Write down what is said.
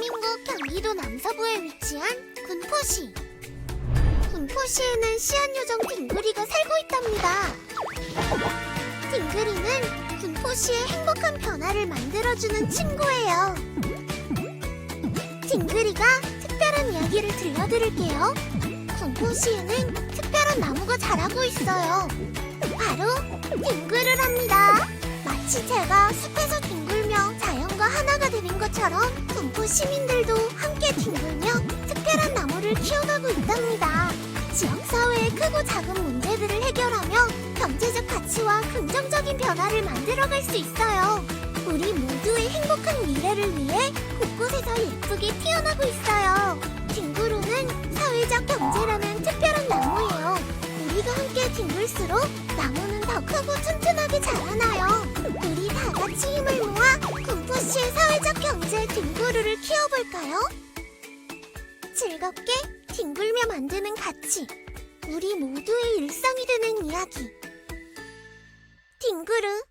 대한민국 경기도 남서부에 위치한 군포시. 군포시에는 시한요정 딩그리가 살고 있답니다. 딩그리는 군포시의 행복한 변화를 만들어주는 친구예요. 딩그리가 특별한 이야기를 들려드릴게요. 군포시에는 특별한 나무가 자라고 있어요. 바로 딩그르랍니다. 마치 제가 숲에서 뒹굴며 자연과 하나가 되는 것처럼 시민들도 함께 뒹굴며 특별한 나무를 키워가고 있답니다. 지역사회의 크고 작은 문제들을 해결하며 경제적 가치와 긍정적인 변화를 만들어갈 수 있어요. 우리 모두의 행복한 미래를 위해 곳곳에서 예쁘게 피어나고 있어요. 뒹구루는 사회적 경제라는 특별한 나무예요. 우리가 함께 뒹굴수록 나무는 더 크고 튼튼하게 자라 키워볼까요? 즐겁게 뒹굴며 만드는 가치. 우리 모두의 일상이 되는 이야기. 뒹구루